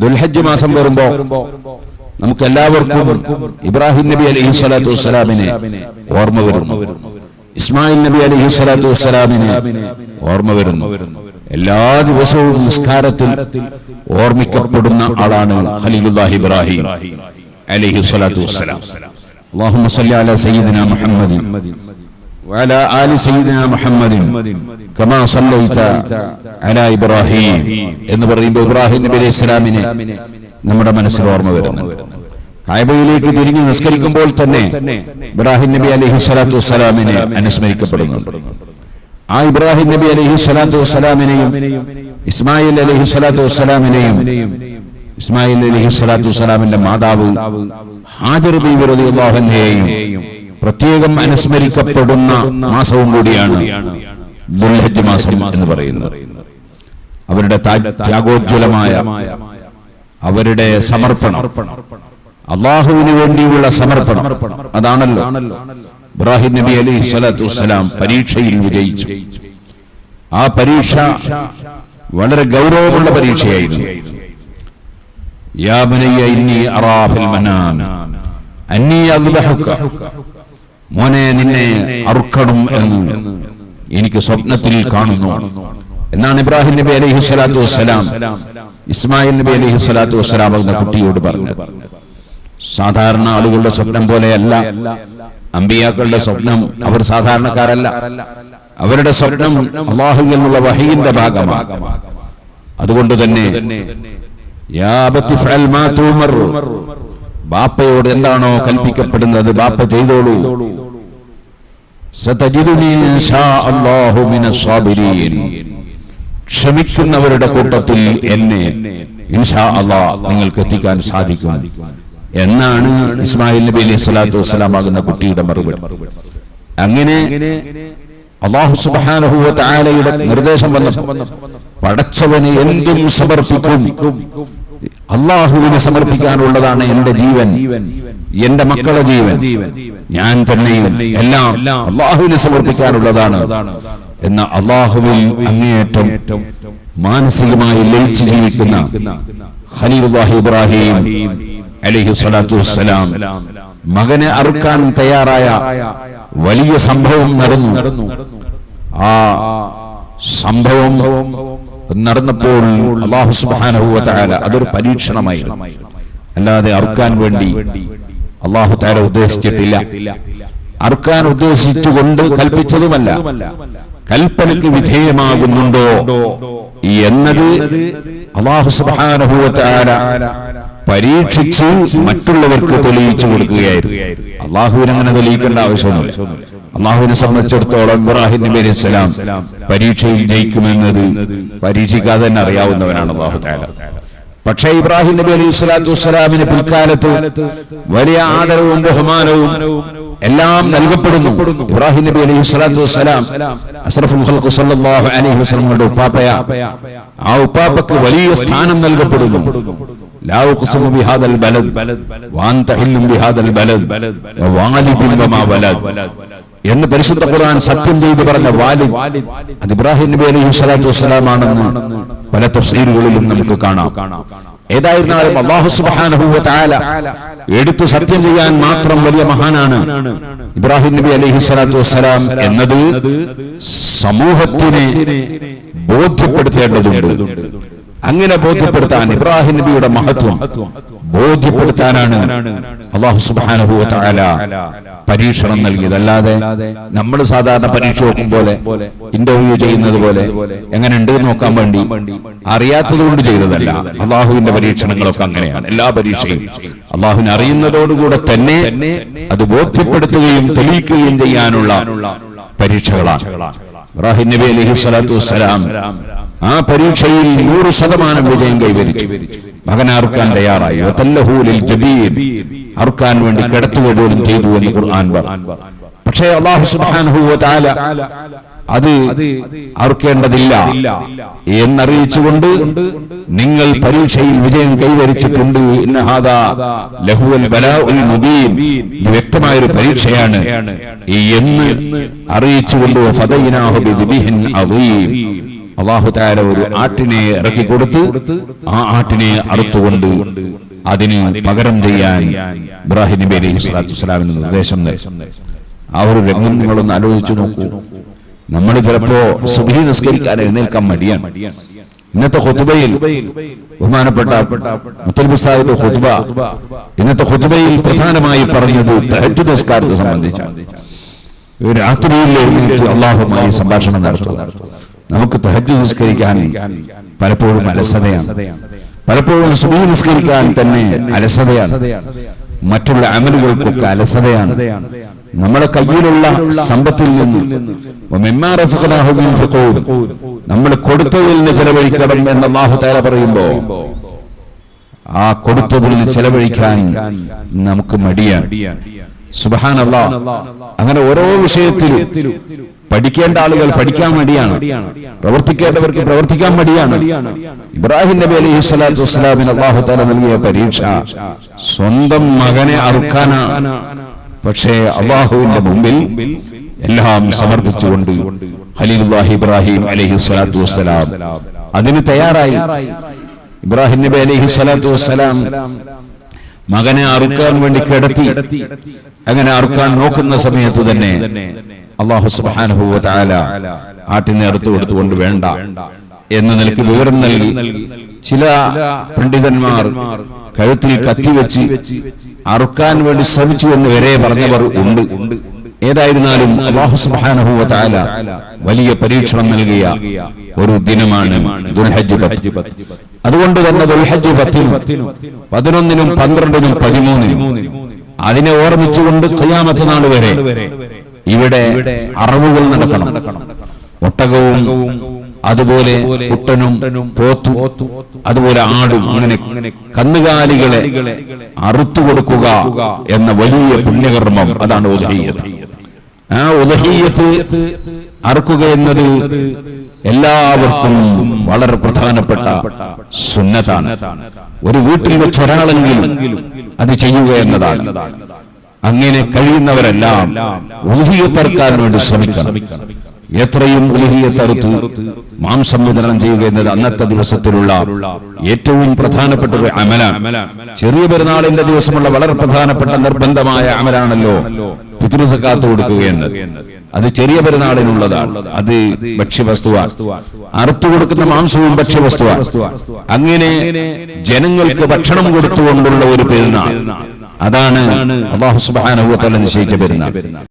ദുൽഹജ്ജ് മാസം വരുമ്പോ നമുക്ക് എല്ലാവർക്കും ഇബ്രാഹിം നബി അലഹി സ്വലാത്തു വസ്സലാമിനെ ഓർമ്മ വരുന്നു. ഇസ്മായിൽ നബി അലഹി സ്വലാത്തു വസ്സലാമിനെ ഓർമ്മ വരുന്നു. എല്ലാ ദിവസവും നിസ്കാരത്തിൽ ഓർമ്മിക്കപ്പെടുന്ന ആളാണ് ഖലീലുല്ലാഹി ഇബ്രാഹിം അലഹി സ്വലാത്തു വസ്സലാം. അള്ളാഹു സല്ലി അല സയ്യിദിന മുഹമ്മദ് وعلى آل سيدنا محمد كما صليت على إبراهيم എന്ന് പറയുമ്പോൾ ഇബ്രാഹിം നബി അലൈഹി ഇസ്ലാമിനെ നമ്മുടെ മനസ്സിൽ ഓർമ്മ വരുന്നു കായബയിലേക്ക് തിരിഞ്ഞ് നിസ്കരിക്കുമ്പോൾ തന്നെ ഇബ്രാഹിം നബി അലൈഹി സ്വലാത്തു വസ്സലാമിനെ അനുസ്മരിക്കപ്പെടുന്നുണ്ട് ആ ഇബ്രാഹിം നബി അലൈഹി സ്വലാത്തു വസ്സലാമിനെയും ഇസ്മായിൽ അലൈഹി സ്വലാത്തു വസ്സലാമിനെയും ഇസ്മായിൽ അലൈഹി സ്വലാത്തു വസ്സലാമിന്റെ മാതാവ് ഹാജർ ബീവി റളിയല്ലാഹു അൻഹയെയും പ്രത്യേകം അനുസ്മരിക്കപ്പെടുന്ന മാസവും കൂടിയാണ് ദുൽഹജ് മാസം എന്ന് പറയുന്നത്. അവരുടെ ത്യാ- ത്യാഗോജ്വലമായ അവരുടെ സമർപ്പണം. അള്ളാഹുവിന് വേണ്ടിയുള്ള സമർപ്പണം. അതാണല്ലോ. ഇബ്രാഹിം നബി അലി സ്വലാത്തു വസ്സലാം പരീക്ഷയിൽ വിജയിച്ചു. ആ പരീക്ഷ വളരെ ഗൗരവമുള്ള പരീക്ഷയായിരുന്നു. യാ ബനയ്യ ഇന്നി അറാഫിൽ അന്നി അദ്ബഹുക മോനെ നിന്നെ അറുക്കണം എന്ന് എനിക്ക് സ്വപ്നത്തിൽ കാണുന്നു. എന്നാണ് ഇബ്രാഹിം നബി അലൈഹി സ്വലാത്തു വസ്സലാം ഇസ്മായിൽ നബി അലൈഹി സ്വലാത്തു വസ്സലാം എന്ന കുട്ടിയോട് പറഞ്ഞു സാധാരണ ആളുകളുടെ സ്വപ്നം പോലെയല്ല. അമ്പിയാക്കളുടെ സ്വപ്നം അവർ സാധാരണക്കാരല്ല. അവരുടെ സ്വപ്നം അള്ളാഹു എന്നുള്ള വഹീന്റെ ഭാഗമാണ്. അതുകൊണ്ട് തന്നെ. ബാപ്പയോട് എന്താണോ കൽപ്പിക്കപ്പെടുന്നത് ബാപ്പ ചെയ്തോളൂ. ക്ഷമിക്കുന്നവരുടെ കൂട്ടത്തിൽ എന്നെ ഇൻഷാ അള്ളാഹ് നിങ്ങൾക്ക് എത്തിക്കാൻ സാധിക്കും. എന്നാണ് ഇസ്മായിൽ നബി അലൈഹി സ്വലാത്തു വസ്സലാം ആകുന്ന കുട്ടിയുടെ മറുപടി. അങ്ങനെ അള്ളാഹു സുബ്ഹാനഹു താലയുടെ നിർദ്ദേശം വന്നപ്പോൾ പടച്ചവന് എന്തും സമർപ്പിക്കും. അള്ളാഹുവിനെ സമർപ്പിക്കാനുള്ളതാണ് എന്റെ ജീവൻ. എന്റെ മക്കളുടെ ജീവൻ. ഞാൻ തന്നെയും എല്ലാം അള്ളാഹുവിനെ സമർപ്പിക്കാനുള്ളതാണ്. എന്ന അള്ളാഹുവിൽ അങ്ങേയറ്റം മാനസികമായി ലയിച്ച് ജീവിക്കുന്ന ഖലീലുല്ലാഹി ഇബ്രാഹിം അലഹി സ്വലാത്തു വസ്സലാം. മകനെ അറുക്കാൻ തയ്യാറായ വലിയ സംഭവം നടന്നു. ആ സംഭവം നടന്നപ്പോൾ അള്ളാഹു സുബ്ഹാനഹു വ അതൊരു പരീക്ഷണമായിരുന്നു. അല്ലാതെ അറുക്കാൻ വേണ്ടി അള്ളാഹു താര ഉദ്ദേശിച്ചിട്ടില്ല. അറുക്കാൻ ഉദ്ദേശിച്ചുകൊണ്ട് കൽപ്പിച്ചതുമല്ല. കൽപ്പനയ്ക്ക് വിധേയമാകുന്നുണ്ടോ? എന്നത് അള്ളാഹു തആല പരീക്ഷിച്ച് മറ്റുള്ളവർക്ക് തെളിയിച്ചു കൊടുക്കുകയായിരുന്നു. അള്ളാഹുവിന് അങ്ങനെ തെളിയിക്കേണ്ട ആവശ്യമൊന്നുമില്ല. അള്ളാഹുവിനെ സംബന്ധിച്ചിടത്തോളം ഇബ്രാഹിം നബി അലൈഹി സ്വലാം പരീക്ഷയിൽ ജയിക്കുമെന്നത് പരീക്ഷിക്കാതെ തന്നെ അറിയാവുന്നവനാണ് അള്ളാഹു താല പക്ഷേ ഇബ്രാഹിം നബി അലൈഹി സ്വലാത്തു വസ്സലാമിന് പിൽക്കാലത്ത് വലിയ ആദരവും ബഹുമാനവും എല്ലാം നൽകപ്പെടുന്നു ഇബ്രാഹിം നബി അലൈഹി സ്വലാത്തു വസ്സലാം. അസ്റഫുൽ ഖൽഖു സല്ലല്ലാഹു അലൈഹി വസല്ലമയുടെ ഉപ്പാപ്പയ. ആ ഉപ്പാപ്പക്ക് വലിയ സ്ഥാനം നൽകപ്പെടുന്നു. ലാ ഉഖ്സിമു ബിഹാദൽ ബലദ് വഅൻത ഹില്ലും ബിഹാദൽ ബലദ് വവാലിദിൻ വമാ വലദ്. എന്ന് പരിശുദ്ധ ഖുർആൻ സത്യം ചെയ്ത് പറഞ്ഞ വാലിദ് അത് ഇബ്രാഹിം നബി അലൈഹി സ്വലാത്തു വസ്സലാം ആണെന്ന് പല തഫ്സീലുകളിലും നമുക്ക് കാണാം. ഏതായിരുന്നാലും അള്ളാഹു സുബ്ഹാനഹു വ തആല എടുത്തു സത്യം ചെയ്യാൻ മാത്രം വലിയ മഹാനാണ് ഇബ്രാഹിം നബി അലൈഹി സ്വലാത്തു വസ്സലാം എന്നത് സമൂഹത്തിനെ ബോധ്യപ്പെടുത്തേണ്ടതുണ്ട്. അങ്ങനെ ബോധ്യപ്പെടുത്താൻ ഇബ്രാഹിം നബിയുടെ മഹത്വം ബോധ്യപ്പെടുത്താനാണ് അള്ളാഹു തആല പരീക്ഷണം നൽകിയത് അല്ലാതെ നമ്മൾ സാധാരണ പരീക്ഷ നോക്കും പോലെ ഇന്റർവ്യൂ ചെയ്യുന്നത് പോലെ എങ്ങനെ ഉണ്ട് നോക്കാൻ വേണ്ടി അറിയാത്തത് കൊണ്ട് ചെയ്തതല്ല. അള്ളാഹുവിന്റെ പരീക്ഷണങ്ങളൊക്കെ അങ്ങനെയാണ്. എല്ലാ പരീക്ഷയും അള്ളാഹുവിനെ അറിയുന്നതോടുകൂടെ തന്നെ അത് ബോധ്യപ്പെടുത്തുകയും തെളിയിക്കുകയും ചെയ്യാനുള്ള പരീക്ഷകളാണ്. ഇബ്രാഹിം നബി അലഹി സ്വലാത്തു വസ്സലാം ആ പരീക്ഷയിൽ നൂറ് ശതമാനം വിജയം കൈവരിച്ചു. മകൻ അറുക്കാൻ തയ്യാറായി. അറുക്കാൻ വേണ്ടി കിടത്തുക പോലും ചെയ്തു എന്ന് ഖുർആൻ പക്ഷേ അള്ളാഹു അത് അറുക്കേണ്ടതില്ല എന്നറിയിച്ചുകൊണ്ട് നിങ്ങൾ പരീക്ഷയിൽ വിജയം കൈവരിച്ചിട്ടുണ്ട്. വ്യക്തമായൊരു പരീക്ഷയാണ്. എന്ന് അറിയിച്ചുകൊണ്ട് ഫദൈനാഹു ബിദിബിഹിൻ അള്ളാഹു താര ഒരു ആട്ടിനെ ഇറക്കി കൊടുത്ത് ആ ആട്ടിനെ അറുത്തുകൊണ്ട് അതിന് പകരം ചെയ്യാൻ ഇബ്രാഹിം നബി അലൈഹി സ്വലാത്തു വസ്സലാമിന് നിർദ്ദേശം ആ ഒരു രംഗം നിങ്ങളൊന്ന് ആലോചിച്ചു നോക്കൂ. നമ്മൾ ചിലപ്പോ സുബഹി നിസ്കരിക്കാൻ എഴുന്നേൽക്കാൻ മടിയാണ്. ഇന്നത്തെ ഖുതുബയിൽ ബഹുമാനപ്പെട്ട മുത്തൽബു സാഹിബ് ഖുതുബ ഇന്നത്തെ ഖുതുബയിൽ പ്രധാനമായി പറഞ്ഞത് തഹജ്ജുദ് നിസ്കാരത്തെ സംബന്ധിച്ചാണ്. രാത്രിയിൽ എഴുന്നേറ്റ് അള്ളാഹുമായി സംഭാഷണം നടത്തുക. നമുക്ക് തഹജ് നിസ്കരിക്കാൻ പലപ്പോഴും അലസതയാണ്. പലപ്പോഴും സുബീ നിസ്കരിക്കാൻ തന്നെ അലസതയാണ്. മറ്റുള്ള അമലുകൾക്കൊക്കെ അലസതയാണ്. നമ്മുടെ കയ്യിലുള്ള സമ്പത്തിൽ നിന്ന്. നമ്മൾ കൊടുത്തതിൽ നിന്ന് ചെലവഴിക്കണം എന്ന് അള്ളാഹു താല പറയുമ്പോ ആ കൊടുത്തതിൽ നിന്ന് ചെലവഴിക്കാൻ നമുക്ക് മടിയാണ്. സുബഹാനല്ല. അങ്ങനെ ഓരോ വിഷയത്തിലും പഠിക്കേണ്ട ആളുകൾ പഠിക്കാൻ മടിയാണ്. പ്രവർത്തിക്കേണ്ടവർക്ക് പ്രവർത്തിക്കാൻ മടിയാണ്. ഇബ്രാഹിം നബി അലൈഹി സ്വലാത്തു വസ്സലാമിന് അള്ളാഹു താല നൽകിയ പരീക്ഷ സ്വന്തം മകനെ അറുക്കാനാണ് പക്ഷേ അള്ളാഹുവിന്റെ മുമ്പിൽ എല്ലാം സമർപ്പിച്ചുകൊണ്ട് ഖലീലുല്ലാഹി ഇബ്രാഹിം അലൈഹി സ്വലാത്തു വസ്സലാം അതിന് തയ്യാറായി. ഇബ്രാഹിം നബി അലൈഹി സ്വലാത്തു വസ്സലാം മകനെ അറുക്കാൻ വേണ്ടി കിടത്തി. അങ്ങനെ അറുക്കാൻ നോക്കുന്ന സമയത്ത് തന്നെ അള്ളാഹു തആല ആട്ടിനെ അറുത്തു കൊടുത്തുകൊണ്ട് വേണ്ട എന്ന നിലയ്ക്ക് വിവരം നൽകി ചില പണ്ഡിതന്മാർ കഴുത്തിൽ കത്തിവെച്ച് അറുക്കാൻ വേണ്ടി ശ്രമിച്ചു എന്ന് വരെ പറഞ്ഞവർ ഉണ്ട്. ഏതായിരുന്നാലും അള്ളാഹു തആല വലിയ പരീക്ഷണം നൽകിയ ഒരു ദിനമാണ് അതുകൊണ്ട് തന്നെ ദുൽഹജ് പത്തിനും പതിനൊന്നിനും പന്ത്രണ്ടിനും പതിമൂന്നിനും അതിനെ ഓർമ്മിച്ചുകൊണ്ട് ഖിയാമത്ത് നാൾ വരെ ഇവിടെ അറവുകൾ നടക്കണം. ഒട്ടകവും അതുപോലെ കുട്ടനും പോത്തും അതുപോലെ ആടും അങ്ങനെ കന്നുകാലികളെ അറുത്തു കൊടുക്കുക എന്ന വലിയ പുണ്യകർമ്മം അതാണ് ഉദഹീയത്ത്. ആ ഉദഹീയത്ത് അറുക്കുക എന്നത് എല്ലാവർക്കും വളരെ പ്രധാനപ്പെട്ട സുന്നതാണ് ഒരു വീട്ടിൽ വെച്ചൊരാളെങ്കിലും അത് ചെയ്യുക എന്നതാണ്. അങ്ങനെ കഴിയുന്നവരെല്ലാം ഉദഹീയത്തറക്കാൻ വേണ്ടി ശ്രമിക്കണം. എത്രയും ഉലഹിയത്തറുത്ത് മാംസം വിതരണം ചെയ്യുക എന്നത് അന്നത്തെ ദിവസത്തിലുള്ള ഏറ്റവും പ്രധാനപ്പെട്ട ഒരു അമലാണ് ചെറിയ പെരുന്നാളിന്റെ ദിവസമുള്ള വളരെ പ്രധാനപ്പെട്ട നിർബന്ധമായ അമലാണല്ലോ പിതൃസക്കാത്ത് കൊടുക്കുക എന്നത്. അത് ചെറിയ പെരുന്നാളിനുള്ളതാണ്. അത് ഭക്ഷ്യവസ്തുവാണ്. അറുത്തു കൊടുക്കുന്ന മാംസവും ഭക്ഷ്യവസ്തുവാണ്. അങ്ങനെ ജനങ്ങൾക്ക് ഭക്ഷണം കൊടുത്തുകൊണ്ടുള്ള ഒരു പെരുന്നാൾ. അതാണ് അള്ളാഹു തആല നിശ്ചയിച്ച പെരുന്നാൾ.